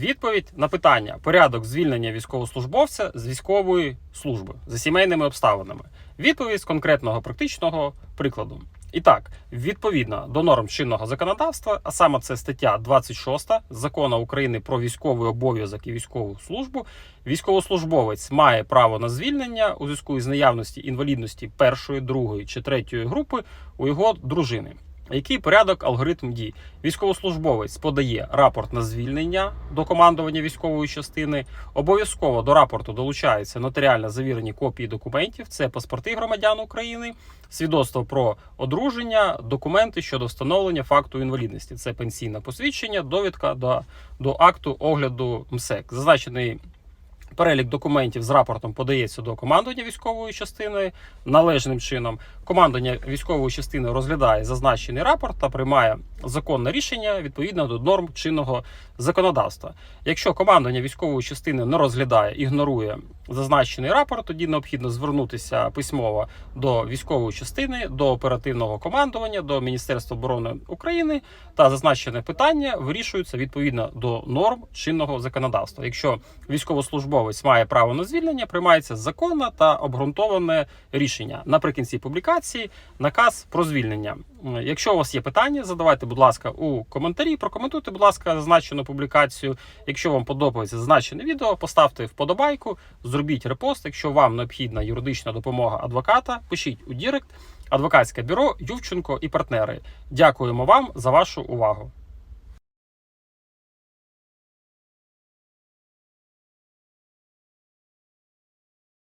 Відповідь на питання: порядок звільнення військовослужбовця з військової служби за сімейними обставинами. Відповідь з конкретного практичного прикладу. І так, відповідно до норм чинного законодавства, а саме це стаття 26 закону України про військовий обов'язок і військову службу, військовослужбовець має право на звільнення у зв'язку із наявності інвалідності першої, другої чи третьої групи у його дружини. Який порядок алгоритм дій? Військовослужбовець подає рапорт на звільнення до командування військової частини. Обов'язково до рапорту долучаються нотаріально завірені копії документів. Це паспорти громадян України, свідоцтво про одруження, документи щодо встановлення факту інвалідності. Це пенсійне посвідчення, довідка до, до акту огляду МСЕК. Зазначений Перелік документів з рапортом подається до командування військової частини належним чином. Командування військової частини розглядає зазначений рапорт та приймає законне рішення відповідно до норм чинного законодавства. Якщо командування військової частини не розглядає, ігнорує зазначений рапорт, тоді необхідно звернутися письмово до військової частини, до оперативного командування, до Міністерства оборони України та зазначене питання вирішується відповідно до норм чинного законодавства. Якщо військовослужбовець має право на звільнення, приймається законне та обґрунтоване рішення наприкінці публікації. Наказ про звільнення. Якщо у вас є питання, задавайте, будь ласка, у коментарі. Прокоментуйте, будь ласка, зазначену публікацію. Якщо вам подобається зазначене відео, поставте вподобайку, зробіть репост. Якщо вам необхідна юридична допомога адвоката, пишіть у Дірект. Адвокатське бюро Ювченко і партнери. Дякуємо вам за вашу увагу.